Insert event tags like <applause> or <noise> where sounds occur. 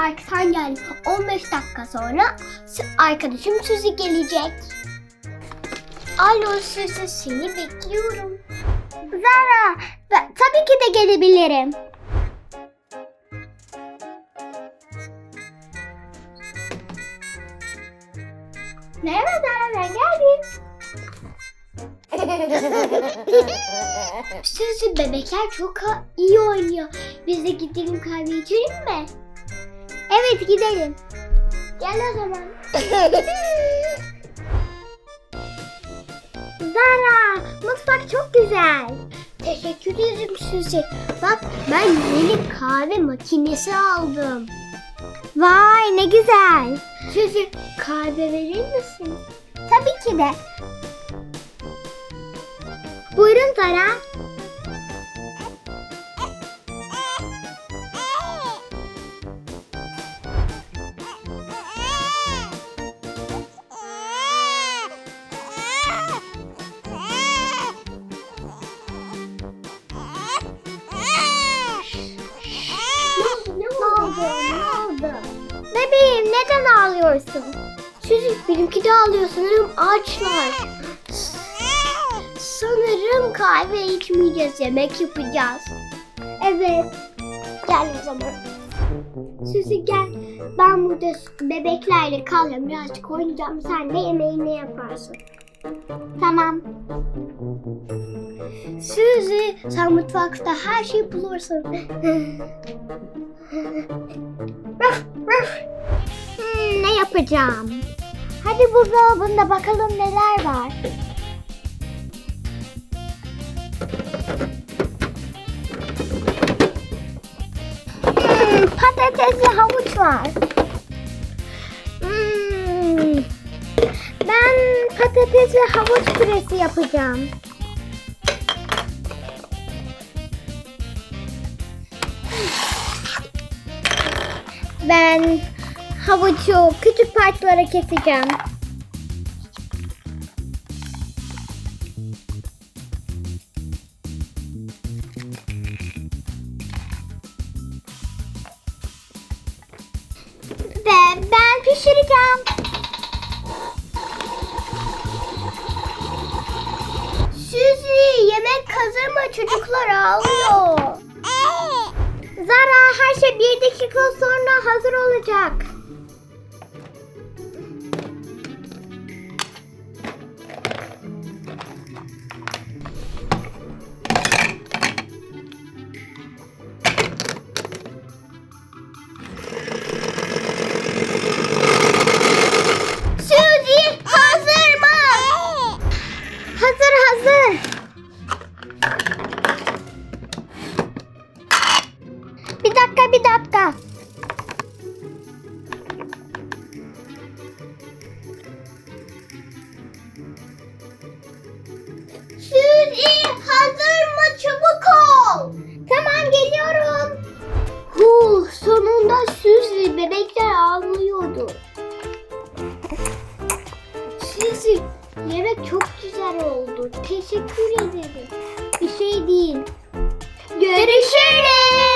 parktan geldim. 15 dakika sonra arkadaşım Suzy gelecek. Alo Suzy seni bekliyorum. Zara ben, tabii ki de gelebilirim. Merhaba Zara ben geldim. <laughs> Suzy bebekler çok iyi oynuyor. Biz de gidelim kahve içelim mi? Evet gidelim. Gel o zaman. <laughs> Zara mutfak çok güzel. Teşekkür ederim Suzy. Bak ben yeni kahve makinesi aldım. Vay ne güzel. Suzy kahve verir misin? Tabii ki de. Buyurun Zara. Bebeğim neden ağlıyorsun? Suzy benimki de ağlıyor sanırım ağaçlar. Sanırım kahve içmeyeceğiz, yemek yapacağız. Evet. Gel o zaman. Suzy gel. Ben burada bebeklerle kalacağım. Birazcık oynayacağım. Sen de yemeğini yaparsın. Tamam. Suzy sen mutfakta her şeyi bulursun. <laughs> Hmm, ne yapacağım? Hadi buzdolabında bakalım neler var. Hmm, patatesli havuç var. Hmm, ben patatesli havuç püresi yapacağım. Ben havucu küçük parçalara keseceğim. Ve ben pişireceğim. Suzy yemek hazır mı? Çocuklar ağlıyor. Zara her şey bir dakika sonra hazır olacak. Suzy hazır mı? Çabuk ol. Tamam geliyorum. Huh, sonunda Suzy bebekler ağlıyordu. Suzy yemek çok güzel oldu. Teşekkür ederim. Bir şey değil. Görüşürüz.